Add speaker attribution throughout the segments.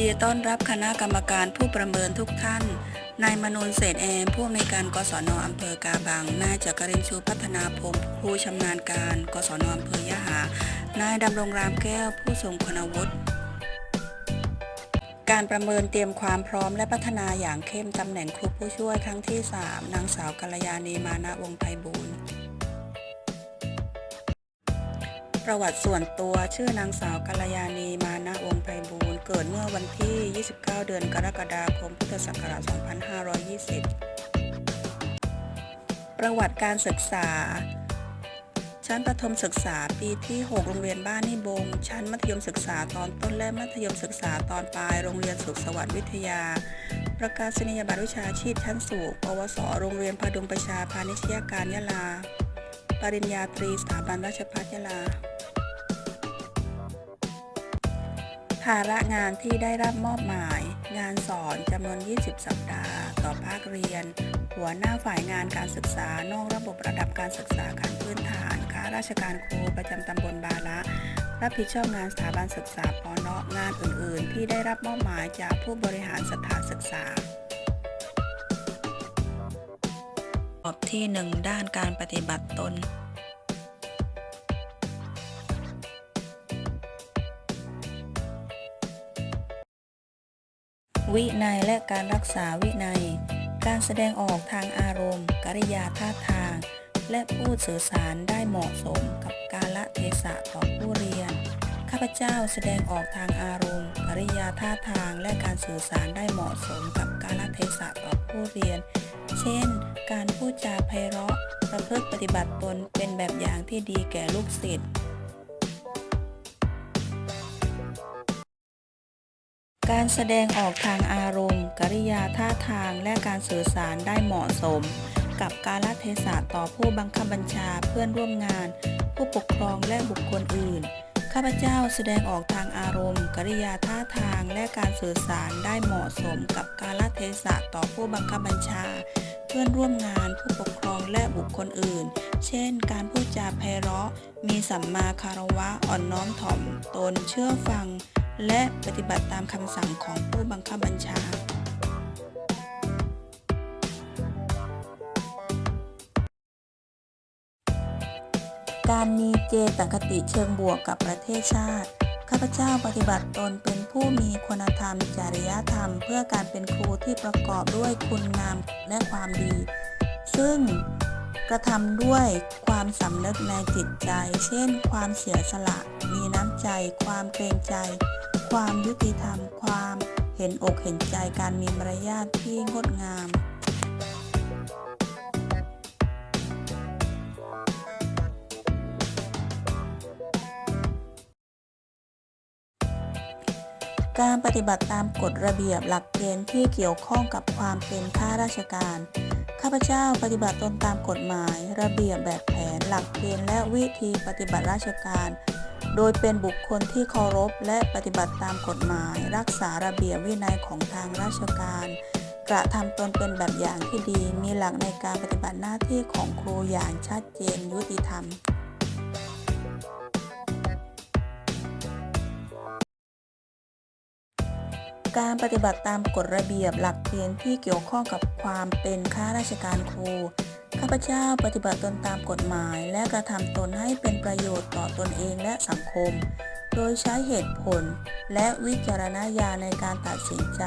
Speaker 1: ดีต้อนรับคณะกรรมการผู้ประเมินทุกท่าน นายมนูนเศรษแอมผู้อำนวยการกศนอำเภอกาบัง นายจักรินชูพัฒนาพงศ์ผู้ชำนาญการ กศนอำเภอยะหา นายดำรงรามแก้ว ผู้ทรงคุณวุฒิการประเมินเตรียมความพร้อมและพัฒนาอย่างเข้มตำแหน่งครูผู้ช่วยครั้งที่ 3 นางสาวกัลยาณีมานะวงศ์ไพบูล ประวัติส่วนตัวชื่อนางสาวกัลยาณีมานะวงศ์ไพบูลเกิดเมื่อวันที่ 29 เดือนกรกฎาคม พุทธศักราช 2520 ประวัติการศึกษา ชั้นประถมศึกษาปีที่ 6 โรงเรียนบ้านนิบง ชั้นมัธยมศึกษาตอนต้นและมัธยมศึกษาตอนปลาย โรงเรียนสุขสวัสดิ์วิทยา ประกาศนียบัตรวิชาชีพชั้นสูง ปวส โรงเรียนพดุงประชาพาณิชยการยะลาปริญญาตรีสถาบันราชภัฏยะลา ภาระงานที่ได้รับมอบหมาย งานสอนจำนวน 20 สัปดาห์ ต่อภาคเรียน หัวหน้าฝ่ายงานการศึกษานอกระบบระดับการศึกษาขั้นพื้นฐานข้าราชการครูประจำตำบลบาละรับผิดชอบงานสถาบันศึกษาปอนงานอื่น ๆ ที่ได้รับมอบหมายจากผู้บริหารสถานศึกษาประกอบที่ 1 ด้านการปฏิบัติตน วินัยและการรักษาวินัย การแสดงออกทางอารมณ์ กริยาท่าทาง และพูดสื่อสารได้เหมาะสมกับกาลเทศะต่อผู้เรียน ข้าพเจ้าแสดงออกทางอารมณ์ กริยาท่าทาง และการสื่อสารได้เหมาะสมกับกาลเทศะต่อผู้เรียน เช่น การพูดจาไพเราะ ประพฤติปฏิบัติตนเป็นแบบอย่างที่ดีแก่ลูกศิษย์ การแสดงออกทางอารมณ์ กริยาท่าทางและการสื่อสารได้เหมาะสม กับกาลเทศะต่อผู้บังคับบัญชาเพื่อนร่วมงาน ผู้ปกครองและบุคคลอื่น ข้าพเจ้าแสดงออกทางอารมณ์ กริยาท่าทางและการสื่อสารได้เหมาะสม กับกาลเทศะต่อผู้บังคับบัญชา เพื่อนร่วมงาน ผู้ปกครองและบุคคลอื่น เช่น การพูดจาไพเราะ มีสัมมาคารวะอ่อนน้อมถ่อมตนเชื่อฟัง และปฏิบัติตามคำสั่งของผู้บังคับบัญชา การมีเจตคติเชิงบวกกับประเทศชาติ ข้าพเจ้าปฏิบัติตนเป็นผู้มีคุณธรรม จริยธรรม เพื่อการเป็นครูที่ประกอบด้วยคุณงามและความดี ซึ่งกระทำด้วยความสำนึกในจิตใจ เช่น ความเสียสละ มีน้ำใจ ความเกรงใจ ความยุติธรรม ความเห็นอกเห็นใจการมีมารยาทที่งดงามการปฏิบัติตามกฎระเบียบหลักเกณฑ์ที่เกี่ยวข้องกับความเป็นข้าราชการ ข้าพเจ้าปฏิบัติตนตามกฎหมาย ระเบียบแบบแผน หลักเกณฑ์และวิธีปฏิบัติราชการ โดยเป็นบุคคลที่เคารพและปฏิบัติตามกฎหมาย รักษาระเบียบวินัยของทางราชการ กระทำตนเป็นแบบอย่างที่ดี มีหลักในการปฏิบัติหน้าที่ของครูอย่างชัดเจนยุติธรรมการปฏิบัติตามกฎระเบียบหลักเกณฑ์ที่เกี่ยวข้องกับความเป็นข้าราชการครู ข้าพเจ้าปฏิบัติตนตามกฎหมายและกระทำตนให้เป็นประโยชน์ต่อตนเองและสังคม โดยใช้เหตุผลและวิจารณญาณในการตัดสินใจ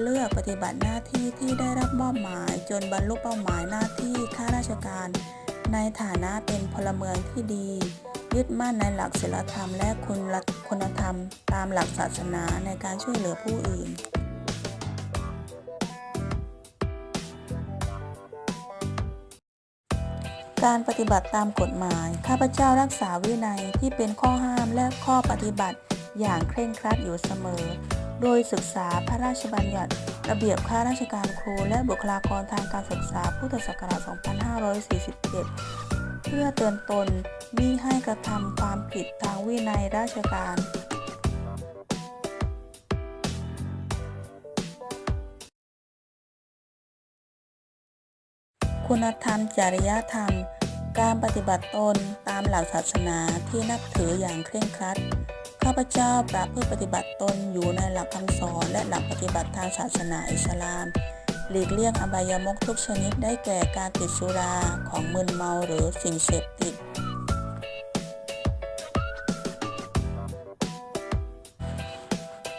Speaker 1: เลือกปฏิบัติหน้าที่ที่ได้รับมอบหมายจนบรรลุเป้าหมายหน้าที่ข้าราชการ ในฐานะเป็นพลเมืองที่ดี ยึดมั่นในหลักศีลธรรมและคุณคุณธรรม ตามหลักศาสนาในการช่วยเหลือผู้อื่น การปฏิบัติตามกฎหมาย ข้าพเจ้ารักษาวินัยที่เป็นข้อห้ามและข้อปฏิบัติอย่างเคร่งครัดอยู่เสมอ โดยศึกษาพระราชบัญญัติ ระเบียบข้าราชการครู และบุคลากรทางการศึกษาพุทธศักราช 2547 เพื่อเตือนตนมิให้กระทำความผิดทางวินัยราชการ คุณธรรม จริยธรรม การปฏิบัติตนตามหลักศาสนาที่นับถืออย่างเคร่งครัด ข้าพเจ้าประพฤติปฏิบัติตนอยู่ในหลักคำสอนและหลักปฏิบัติทางศาสนาอิสลาม หลีกเลี่ยงอบายมุขทุกชนิดได้แก่การติดสุราของมึนเมาหรือสิ่งเสพติด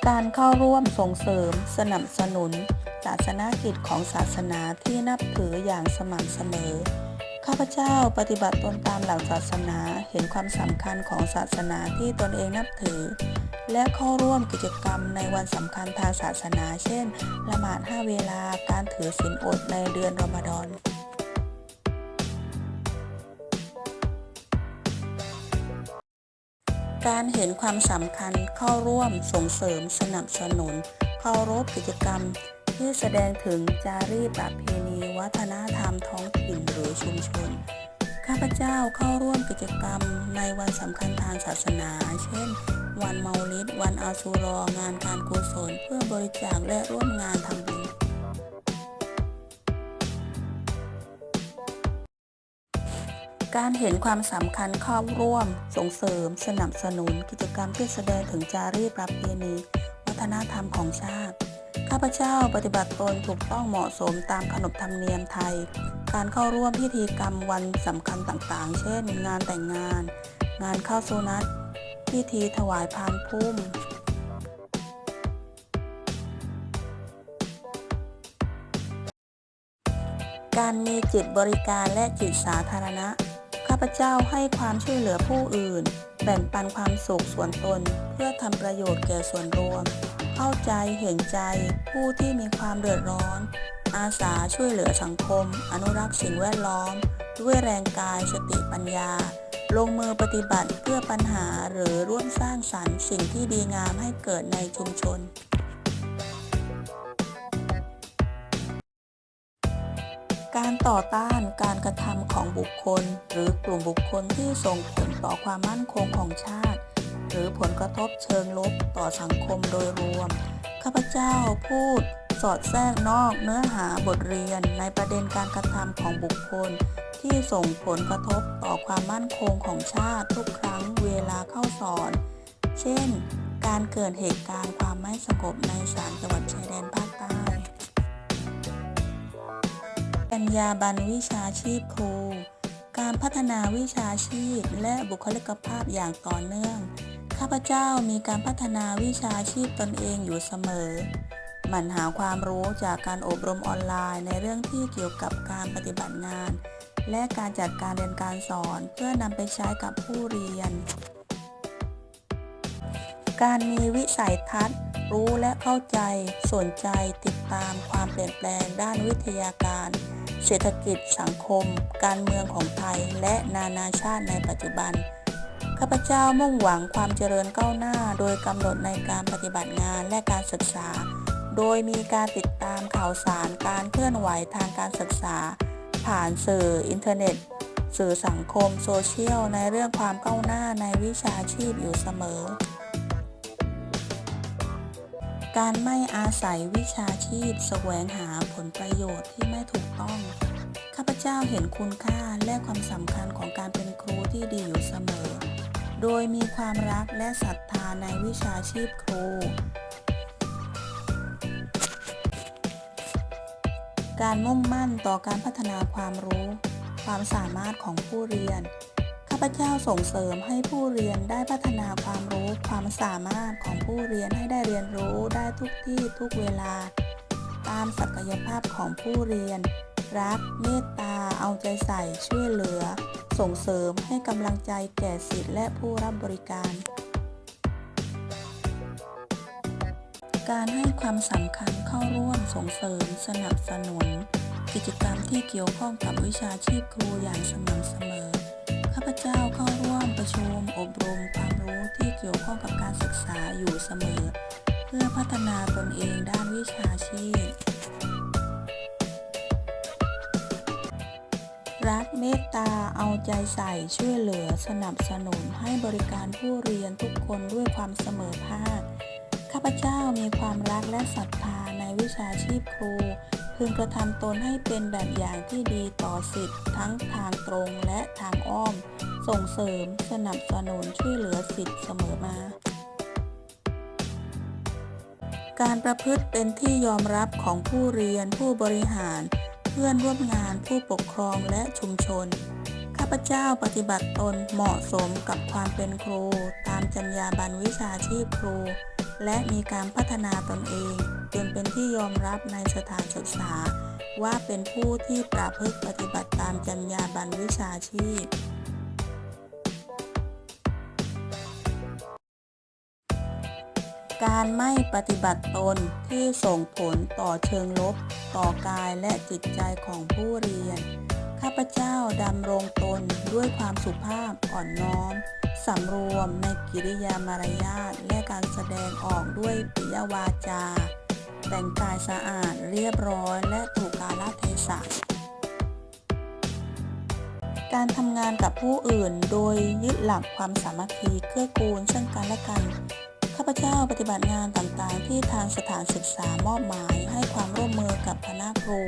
Speaker 1: การเข้าร่วมส่งเสริม สนับสนุน ศาสนากิจของศาสนาที่นับถืออย่างสม่ำเสมอ ข้าพเจ้าปฏิบัติตนตามหลักศาสนาเห็นความสำคัญของศาสนาที่ตนเองนับถือ และเข้าร่วมกิจกรรมในวันสำคัญทางศาสนา เช่น ละหมาดห้าเวลาการถือศีลอดในเดือนรอมฎอนการเห็นความสำคัญเข้าร่วมส่งเสริมสนับสนุน เคารพกิจกรรม ที่แสดงถึงจารีตประเพณี วัฒนธรรมท้องถิ่นหรือชุมชน ข้าพเจ้าเข้าร่วมกิจกรรมในวันสำคัญทางศาสนา เช่น วันเมาลิดวันอาชูรองานการกุศลเพื่อบริจาคและร่วมงานทำบุญการเห็นความสำคัญเข้าร่วม ส่งเสริม สนับสนุน กิจกรรมที่แสดงถึงจารีตประเพณี วัฒนธรรมของชาติ ข้าพเจ้าปฏิบัติตนถูกต้องเหมาะสมตามขนบธรรมเนียมไทย การเข้าร่วมพิธีกรรมวันสำคัญต่างๆ เช่น งานแต่งงาน งานเข้าสุนัตพิธีถวายพานพุ่มการมีจิตบริการและจิตสาธารณะ ข้าพเจ้าให้ความช่วยเหลือผู้อื่น แบ่งปันความสุขส่วนตนเพื่อทำประโยชน์แก่ส่วนรวม เข้าใจเห็นใจผู้ที่มีความเดือดร้อน อาสาช่วยเหลือสังคม อนุรักษ์สิ่งแวดล้อม ด้วยแรงกายสติปัญญา ลงมือปฏิบัติเพื่อปัญหาหรือร่วมสร้างสรรค์สิ่งที่ดีงามให้เกิดในชุมชนการต่อต้านการกระทำของบุคคล หรือกลุ่มบุคคลที่ส่งผลต่อความมั่นคงของชาติ หรือผลกระทบเชิงลบต่อสังคมโดยรวม ข้าพเจ้าพูดสอดแทรกนอกเนื้อหาบทเรียนในประเด็นการกระทำของบุคคล ที่ส่งผลกระทบต่อความมั่นคงของชาติทุกครั้งเวลาเข้าสอน เช่น การเกิดเหตุการณ์ความไม่สงบในสามจังหวัดชายแดนภาคใต้ปัญญาบันวิชาชีพครู การพัฒนาวิชาชีพและบุคลิกภาพอย่างต่อเนื่อง ข้าพเจ้ามีการพัฒนาวิชาชีพตนเองอยู่เสมอ หมั่นหาความรู้จากการอบรมออนไลน์ในเรื่องที่เกี่ยวกับการปฏิบัติงาน และการจัดการเรียนการสอนเพื่อนำไปใช้กับผู้เรียน การมีวิสัยทัศน์ รู้และเข้าใจ สนใจติดตามความเปลี่ยนแปลงด้านวิทยาการ เศรษฐกิจสังคม การเมืองของไทยและนานาชาติในปัจจุบัน ข้าพเจ้ามุ่งหวังความเจริญก้าวหน้า โดยกำหนดในการปฏิบัติงานและการศึกษา โดยมีการติดตามข่าวสารการเคลื่อนไหวทางการศึกษา ผ่านสื่ออินเทอร์เน็ต สื่อสังคมโซเชียลในเรื่องความก้าวหน้าในวิชาชีพอยู่เสมอ การไม่อาศัยวิชาชีพ แสวงหาผลประโยชน์ที่ไม่ถูกต้องข้าพเจ้าเห็นคุณค่าและความสำคัญของการเป็นครูที่ดีอยู่เสมอ โดยมีความรักและศรัทธาในวิชาชีพครู การมุ่งมั่นต่อการพัฒนาความรู้ ความสามารถของผู้เรียน ข้าพเจ้าส่งเสริมให้ผู้เรียนได้พัฒนาความรู้ ความสามารถของผู้เรียนให้ได้เรียนรู้ได้ทุกที่ทุกเวลา ตามศักยภาพของผู้เรียน รัก เมตตา เอาใจใส่ ช่วยเหลือ ส่งเสริมให้กำลังใจแก่สิทธิและผู้รับบริการ การให้ความสำคัญเข้าร่วมส่งเสริมสนับสนุน กิจกรรมที่เกี่ยวข้องกับวิชาชีพครูอย่างสม่ำเสมอ ข้าพเจ้าเข้าร่วมประชุมอบรมความรู้ที่เกี่ยวข้องกับการศึกษาอยู่เสมอ เพื่อพัฒนาตนเองด้านวิชาชีพ รักเมตตาเอาใจใส่ช่วยเหลือสนับสนุนให้บริการผู้เรียนทุกคนด้วยความเสมอภาค ข้าพเจ้ามีความรักและศรัทธาในวิชาชีพครู พึงกระทำตนให้เป็นแบบอย่างที่ดีต่อสิทธิ์ทั้งทางตรงและทางอ้อม ส่งเสริมสนับสนุนช่วยเหลือสิทธิ์เสมอมาการประพฤติเป็นที่ยอมรับของผู้เรียนผู้บริหาร เพื่อนร่วมงานผู้ปกครองและชุมชน ข้าพเจ้าปฏิบัติตนเหมาะสมกับความเป็นครู ตามจรรยาบรรณวิชาชีพครู และมีการพัฒนาตนเองจนเป็นที่ยอมรับในสถานศึกษา ว่าเป็นผู้ที่ประพฤติปฏิบัติตามจรรยาบรรณวิชาชีพ การไม่ปฏิบัติตนที่ส่งผลต่อเชิงลบ ต่อกายและจิตใจของผู้เรียน ข้าพเจ้าดำรงตนด้วยความสุภาพอ่อนน้อมสำรวมในกิริยามารยาทและการแสดงออกด้วยปิยวาจา แต่งกายสะอาดเรียบร้อยและถูกกาลเทศะการทำงานกับผู้อื่นโดยยึดหลักความสามัคคีเกื้อกูลซึ่งกันและกัน ข้าพเจ้าปฏิบัติงานต่างๆ ที่ทางสถานศึกษามอบหมายให้ความร่วมมือกับคณะครู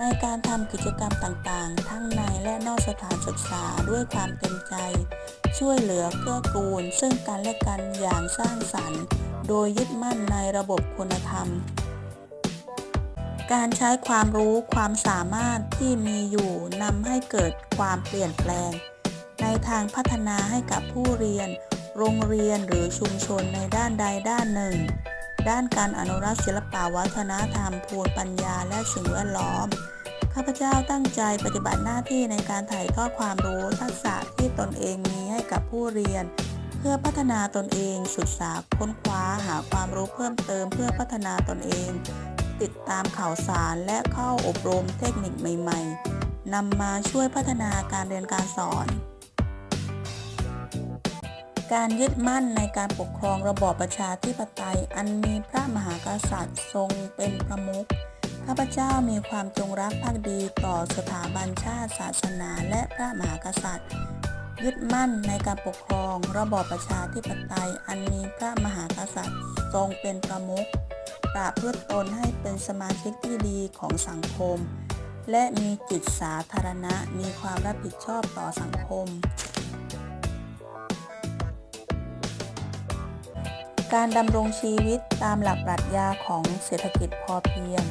Speaker 1: ในการทำกิจกรรมต่างๆ ทั้งในและนอกสถานศึกษาด้วยความเต็มใจ ช่วยเหลือเกื้อกูล ซึ่งกันและกันอย่างสร้างสรรค์ โดยยึดมั่นในระบบคุณธรรม การใช้ความรู้ความสามารถที่มีอยู่นำให้เกิดความเปลี่ยนแปลง ในทางพัฒนาให้กับผู้เรียน โรงเรียนหรือชุมชนในด้านใดด้านหนึ่ง ด้านการอนุรักษ์ศิลปวัฒนธรรมภูมิปัญญาและสิ่งแวดล้อม ข้าพเจ้าตั้งใจปฏิบัติหน้าที่ในการถ่ายทอดความรู้ทักษะที่ตนเองมีให้กับผู้เรียน เพื่อพัฒนาตนเองศึกษาค้นคว้าหาความรู้เพิ่มเติมเพื่อพัฒนาตนเอง ติดตามข่าวสารและเข้าอบรมเทคนิคใหม่ ๆนำมาช่วยพัฒนาการเรียนการสอน การยึดมั่นในการปกครองระบอบประชาธิปไตย อันมีพระมหากษัตริย์ทรงเป็นประมุขข้าพเจ้ามีความจงรักภักดีต่อสถาบันชาติศาสนาและพระมหากษัตริย์ ยึดมั่นในการปกครองระบอบประชาธิปไตย อันมีพระมหากษัตริย์ทรงเป็นประมุขประพฤติตนให้เป็นสมาชิกที่ดีของสังคม และมีจิตสาธารณะมีความรับผิดชอบต่อสังคม การดำรงชีวิตตามหลักปรัชญาของเศรษฐกิจพอเพียง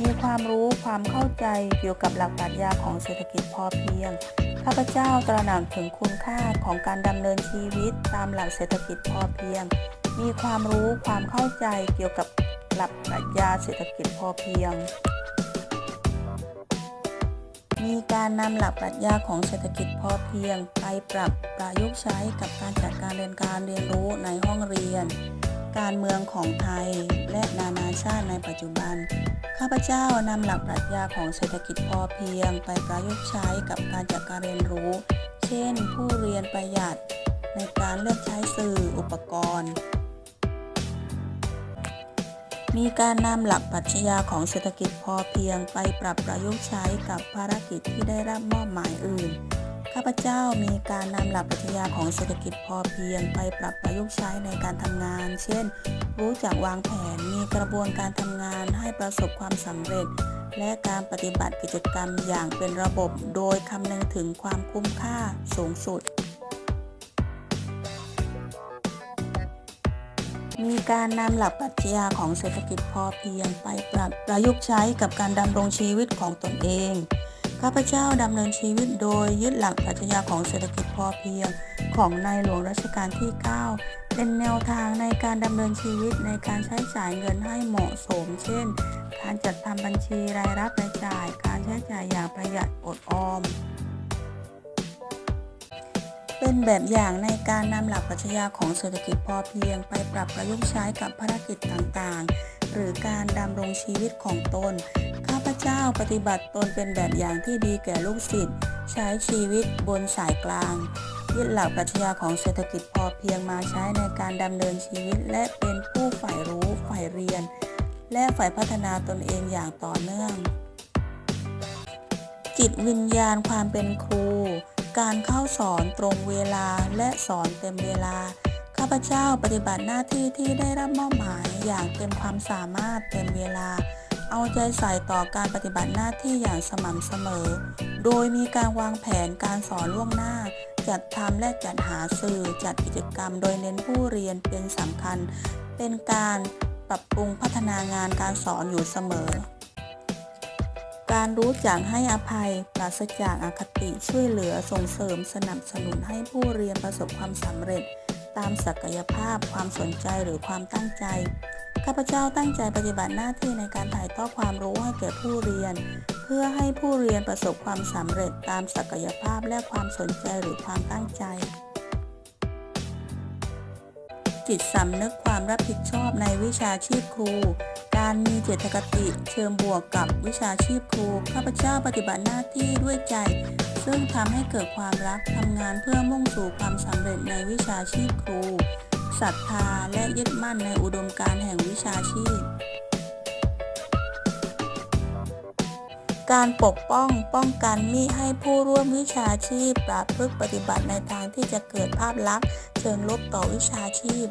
Speaker 1: มีความรู้ความเข้าใจเกี่ยวกับหลักปรัชญาของเศรษฐกิจพอเพียง ข้าพเจ้าตระหนักถึงคุณค่าของการดำเนินชีวิตตามหลักเศรษฐกิจพอเพียง มีความรู้ความเข้าใจเกี่ยวกับหลักปรัชญาเศรษฐกิจพอเพียง มีการนำหลักปรัชญาของเศรษฐกิจพอเพียง ไปปรับประยุกต์ใช้กับการจัดการเรียนการเรียนรู้ในห้องเรียน การเมืองของไทยและนานาชาติในปัจจุบัน ข้าพเจ้านำหลักปรัชญาของเศรษฐกิจพอเพียงไปประยุกต์ใช้กับการจัดการเรียนรู้ เช่น ผู้เรียนประหยัด ในการเลือกใช้สื่ออุปกรณ์ มีการนำหลักปรัชญาของเศรษฐกิจพอเพียงไปปรับประยุกต์ใช้กับภารกิจที่ได้รับมอบหมายอื่น ข้าพเจ้ามีการนำหลักปรัชญาของเศรษฐกิจพอเพียงไปปรับประยุกต์ใช้ในการทำงาน เช่น รู้จักวางแผน มีกระบวนการทำงานให้ประสบความสำเร็จ และการปฏิบัติกิจกรรมอย่างเป็นระบบ โดยคำนึงถึงความคุ้มค่าสูงสุด มีการนำหลักปรัชญาของเศรษฐกิจพอเพียงไปปรับประยุกต์ใช้กับการดำรงชีวิตของตนเอง ข้าพเจ้าดำเนินชีวิตโดยยึดหลักปรัชญาของเศรษฐกิจพอเพียง ของในหลวงรัชกาลที่ 9 เป็นแนวทางในการดำเนินชีวิตในการใช้จ่ายเงินให้เหมาะสม เช่น การจัดทำบัญชีรายรับรายจ่าย การใช้จ่ายอย่างประหยัดอดออม เป็นแบบอย่างในการนำหลักปรัชญาของเศรษฐกิจพอเพียง ไปปรับประยุกต์ใช้กับภารกิจต่างๆ หรือการดำรงชีวิตของตน ข้าพเจ้าปฏิบัติตนเป็นแบบอย่างที่ดีแก่ลูกศิษย์ใช้ชีวิตบนสายกลางยึดหลักปรัชญาของเศรษฐกิจพอเพียงมาใช้ในการดำเนินชีวิต และเป็นผู้ใฝ่รู้ใฝ่เรียน และใฝ่พัฒนาตนเองอย่างต่อเนื่อง จิตวิญญาณความเป็นครู การเข้าสอนตรงเวลาและสอนเต็มเวลา พเจ้าปฏิบัติหน้าที่ที่ได้รับมอบหมายอย่างเต็มความสามารถเต็มเวลา เอาใจใส่ต่อการปฏิบัติหน้าที่อย่างสม่ำเสมอ โดยมีการวางแผนการสอนล่วงหน้า จัดทำและจัดหาสื่อจัดกิจกรรม โดยเน้นผู้เรียนเป็นสำคัญ เป็นการปรับปรุงพัฒนางานการสอนอยู่เสมอ การรู้จักให้อภัย ปราศจากอคติช่วยเหลือส่งเสริมสนับสนุนให้ผู้เรียนประสบความสำเร็จ ตามศักยภาพ ความสนใจหรือความตั้งใจ ข้าพเจ้าตั้งใจปฏิบัติหน้าที่ในการถ่ายทอดความรู้ให้แก่ผู้เรียน เพื่อให้ผู้เรียนประสบความสำเร็จตามศักยภาพและความสนใจหรือความตั้งใจ จิตสำนึกความรับผิดชอบในวิชาชีพครู การมีเจตคติเชิงบวกกับวิชาชีพครู ข้าพเจ้าปฏิบัติหน้าที่ด้วยใจ ซึ่งทำให้เกิดความรักทำงานเพื่อมุ่งสู่ความสำเร็จในวิชาชีพครูศรัทธาและยึดมั่นในอุดมการแห่งวิชาชีพ การปกป้องป้องกันมิให้ผู้ร่วมวิชาชีพปราพฤกปฏิบัติในทางที่จะเกิดภาพลักษณ์เชิงลบต่อวิชาชีพ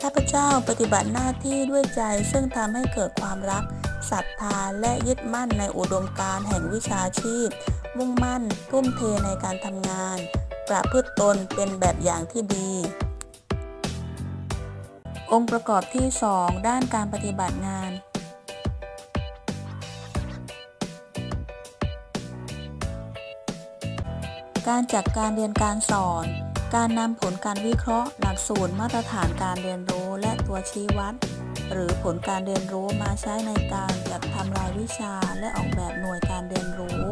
Speaker 1: ข้าพเจ้าปฏิบัติหน้าที่ด้วยใจซึ่งทำให้เกิดความรักศรัทธาและยึดมั่นในอุดมการแห่งวิชาชีพ มุ่งมั่น ทุ่มเทในการทำงาน ประพฤติตนเป็นแบบอย่างที่ดี องค์ประกอบที่ 2 ด้านการปฏิบัติงาน การจัดการเรียนการสอน การนำผลการวิเคราะห์ หลักสูตรมาตรฐานการเรียนรู้และตัวชี้วัดหรือผลการเรียนรู้มาใช้ในการจัดทำรายวิชาและออกแบบหน่วยการเรียนรู้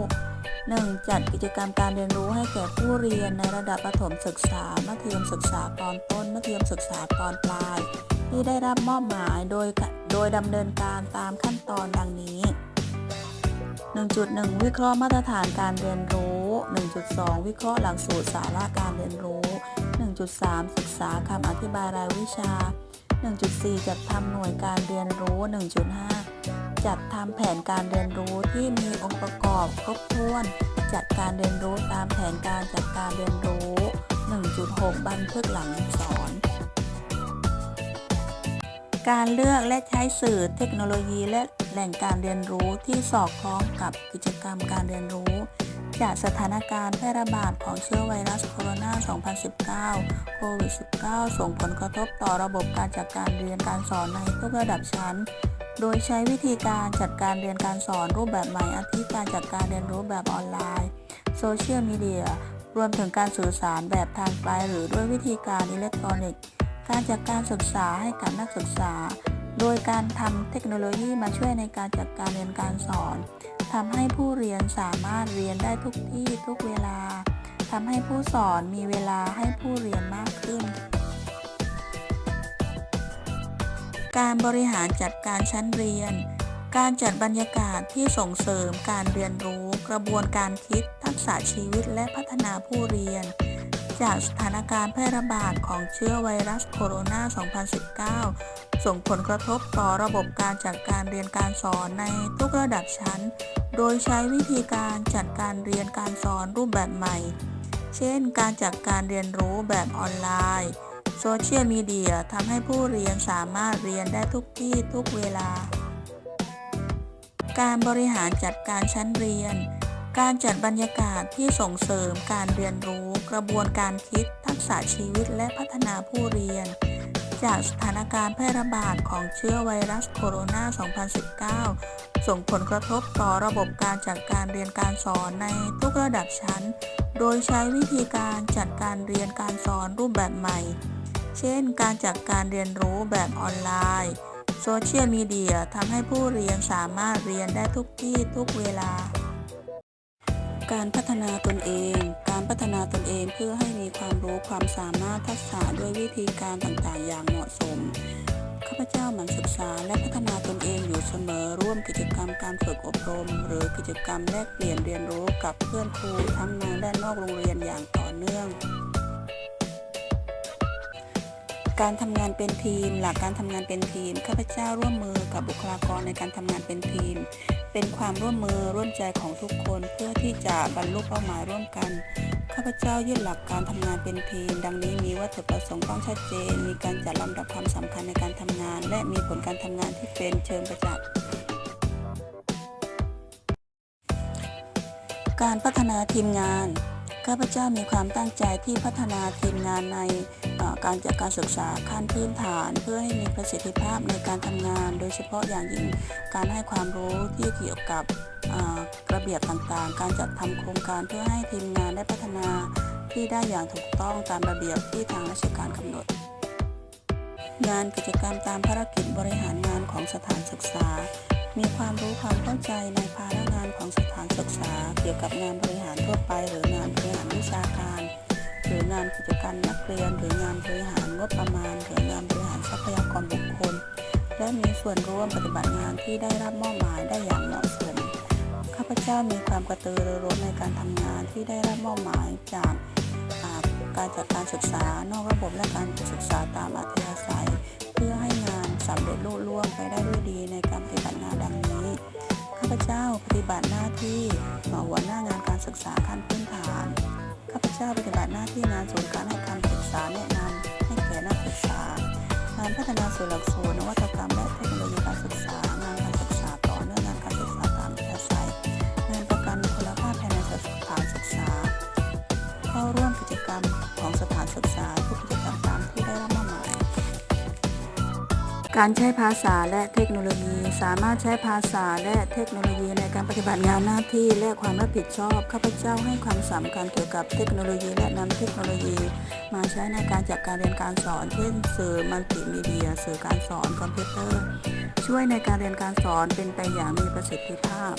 Speaker 1: 1. จัดกิจกรรมการเรียนรู้ให้แก่ผู้เรียนในระดับประถมศึกษา มัธยมศึกษาตอนต้น มัธยมศึกษาตอนปลาย ที่ได้รับมอบหมายโดยโดยดำเนินการตามขั้นตอนดังนี้ 1.1 วิเคราะห์มาตรฐานการเรียนรู้ 1.2 วิเคราะห์หลักสูตรสาระการเรียนรู้ 1.3 ศึกษาคำอธิบายรายวิชา 1.4 จัดทำหน่วยการเรียนรู้ 1.5 จัดทำแผนการเรียนรู้ที่มีองค์ประกอบครบถ้วน จัดการเรียนรู้ตามแผนการจัดการเรียนรู้ 1.6 บันทึกหลังสอน การเลือกและใช้สื่อเทคโนโลยีและแหล่งการเรียนรู้ที่สอดคล้องกับกิจกรรมการเรียนรู้ จากสถานการณ์แพร่ระบาดของเชื้อไวรัสโคโรนา 2019 โควิด -19 ส่งผลกระทบต่อระบบการจัดการเรียนการสอนในทุกระดับชั้น โดยใช้วิธีการจัดการเรียนการสอนรูปแบบใหม่อาทิการจัดการเรียนรู้แบบออนไลน์โซเชียลมีเดียรวมถึงการสื่อสารแบบทางไกลหรือด้วยวิธีการอิเล็กทรอนิกส์ การจัดการศึกษาให้กับนักศึกษา โดยการทำเทคโนโลยีมาช่วยในการจัดการเรียนการสอนทำให้ผู้เรียนสามารถเรียนได้ทุกที่ทุกเวลาทำให้ผู้สอนมีเวลาให้ผู้เรียนมากขึ้น การบริหารจัดการชั้นเรียน การจัดบรรยากาศที่ส่งเสริมการเรียนรู้ กระบวนการคิด ทักษะชีวิตและพัฒนาผู้เรียน จากสถานการณ์แพร่ระบาดของเชื้อไวรัสโคโรนา 2019 ส่งผลกระทบต่อระบบการจัดการเรียนการสอนในทุกระดับชั้น โดยใช้วิธีการจัดการเรียนการสอนรูปแบบใหม่ เช่น การจัดการเรียนรู้แบบออนไลน์ โซเชียลมีเดียทำให้ผู้เรียนสามารถเรียนได้ทุกที่ทุกเวลา การบริหารจัดการชั้นเรียน การจัดบรรยากาศที่ส่งเสริมการเรียนรู้กระบวนการคิด ทักษะชีวิตและพัฒนาผู้เรียน จากสถานการณ์แพร่ระบาดของเชื้อไวรัสโคโรนา 2019 ส่งผลกระทบต่อระบบการจัดการเรียนการสอนในทุกระดับชั้น โดยใช้วิธีการจัดการเรียนการสอนรูปแบบใหม่ เช่น การจัดการเรียนรู้แบบออนไลน์โซเชียลมีเดียทำให้ผู้เรียนสามารถเรียนได้ทุกที่ทุกเวลา การพัฒนาตนเอง การพัฒนาตนเองเพื่อให้มีความรู้ความสามารถทักษะด้วยวิธีการต่างๆ อย่างเหมาะสม ข้าพเจ้าหมั่นศึกษาและพัฒนาตนเองอยู่เสมอร่วมกิจกรรมการฝึกอบรม หรือกิจกรรมแลกเปลี่ยนเรียนรู้กับเพื่อนครูทั้งในและนอกโรงเรียนอย่างต่อเนื่อง การทำงานเป็นทีม หลักการทำงานเป็นทีม ข้าพเจ้าร่วมมือกับบุคลากรในการทำงานเป็นทีม เป็นความร่วมมือร่วมใจของทุกคนเพื่อที่จะบรรลุเป้าหมายร่วมกัน ข้าพเจ้ายึดหลักการทำงานเป็นทีม ดังนี้มีวัตถุประสงค์ต้องชัดเจน มีการจัดลำดับความสำคัญในการทำงาน และมีผลการทำงานที่เป็นเชิงประจักษ์การพัฒนาทีมงาน ข้าพเจ้ามีความตั้งใจที่พัฒนาทีมงานในการจัดการศึกษาขั้นพื้นฐาน เพื่อให้มีประสิทธิภาพในการทำงาน โดยเฉพาะอย่างยิ่งการให้ความรู้ที่เกี่ยวกับระเบียบต่างๆ การจัดทำโครงการเพื่อให้ทีมงานได้พัฒนาที่ได้อย่างถูกต้องตามระเบียบที่ทางราชการกำหนด งานกิจกรรมตามภารกิจบริหารงานของสถานศึกษา มีความรู้ความเข้าใจในภาระ ของสถานศึกษา เกี่ยวกับงานบริหารทั่วไป หรืองานบริหารวิชาการ หรืองานกิจกรรมนักเรียน หรืองานบริหารงบประมาณ หรืองานบริหารทรัพยากรบุคคล และมีส่วนร่วมปฏิบัติงานที่ได้รับมอบหมายได้อย่างเหมาะสมข้าพเจ้ามีความกระตือรือร้นในการทำงานที่ได้รับมอบหมายจากการจัดการศึกษานอกระบบและการศึกษาตามอัธยาศัย เพื่อให้งานสำเร็จลุล่วงไปได้ด้วยดีในการปฏิบัติงานดังนี้ ข้าพเจ้าปฏิบัติหน้าที่หัวหน้างานการศึกษาขั้นพื้นฐาน ข้าพเจ้าปฏิบัติหน้าที่งานศูนย์การให้คำปรึกษาแนะนำให้แก่นักศึกษา งานพัฒนาสู่หลักสูตรนวัตกรรมและเทคโนโลยีการศึกษา งานการศึกษาต่อเนื่องงานการศึกษาตามอัธยาศัยงานประกันคุณภาพภายในสถานศึกษา เข้าร่วมกิจกรรมของสถานศึกษาทุกกิจ การใช้ภาษาและเทคโนโลยี สามารถใช้ภาษาและเทคโนโลยีในการปฏิบัติงานหน้าที่และความรับผิดชอบ ข้าพเจ้าให้ความสำคัญเกี่ยวกับเทคโนโลยีและนำเทคโนโลยี มาใช้ในการจัดการเรียนการสอน เช่น สื่อมัลติมีเดีย สื่อการสอนคอมพิวเตอร์ ช่วยในการเรียนการสอนเป็นไปอย่างมีประสิทธิภาพ